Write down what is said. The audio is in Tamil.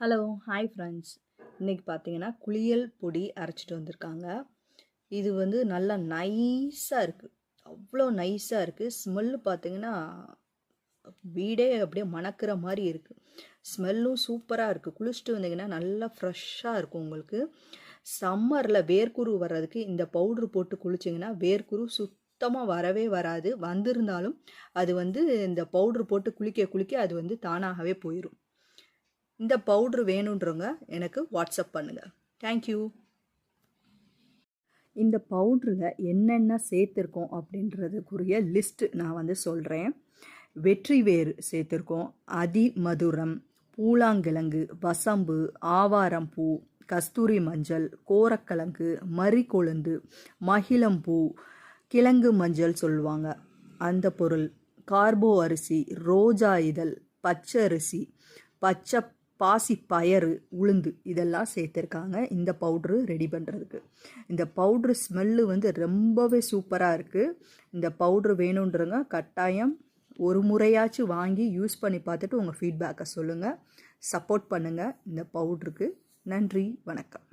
ஹலோ ஹாய் ஃப்ரெண்ட்ஸ் இன்றைக்கி பார்த்தீங்கன்னா குளியல் பொடி அரைச்சிட்டு வந்திருக்காங்க. இது வந்து நல்லா நைஸாக இருக்குது அவ்வளோ நைஸாக இருக்குது ஸ்மெல்லு பார்த்தீங்கன்னா வீடே அப்படியே மணக்கிற மாதிரி இருக்குது ஸ்மெல்லும் சூப்பராக இருக்குது குளிச்சுட்டு வந்தீங்கன்னா நல்லா ஃப்ரெஷ்ஷாக இருக்கும் உங்களுக்கு. சம்மரில் வேர்க்குரு வர்றதுக்கு இந்த பவுட்ரு போட்டு குளிச்சிங்கன்னா வேர்க்குரு சுத்தமாக வரவே வராது. வந்திருந்தாலும் அது வந்து இந்த பவுட்ரு போட்டு குளிக்க குளிக்க அது வந்து தானாகவே போயிடும் இந்த பவுட்ரு வேணுன்றவங்க எனக்கு வாட்ஸ்அப் பண்ணுங்கள் தேங்க்யூ இந்த பவுட்ரில் என்னென்ன சேர்த்துருக்கோம் அப்படின்றதுக்குரிய லிஸ்ட்டு நான் வந்து சொல்கிறேன் வெற்றி வேறு சேர்த்துருக்கோம். அதி மதுரம் பூலாங்கிழங்கு வசம்பு ஆவாரம் பூ கஸ்தூரி மஞ்சள் கோரக்கிழங்கு மறிக்கொழுந்து மகிழம்பூ கிழங்கு மஞ்சள் சொல்லுவாங்க. அந்த பொருள் கார்போ அரிசி ரோஜா இதழ் பச்சை அரிசி பச்சை பாசி பயறு உளுந்து இதெல்லாம் சேர்த்துருக்காங்க. இந்த பவுட்ரு ரெடி பண்ணுறதுக்கு இந்த பவுட்ரு ஸ்மெல்லு வந்து ரொம்பவே சூப்பராக இருக்குது இந்த பவுட்ரு வேணுன்றவங்க கட்டாயம் ஒரு முறையாச்சும் வாங்கி யூஸ் பண்ணி பார்த்துட்டு உங்கள் ஃபீட்பேக்கை சொல்லுங்கள் சப்போர்ட் பண்ணுங்கள் இந்த பவுட்ருக்கு நன்றி வணக்கம்.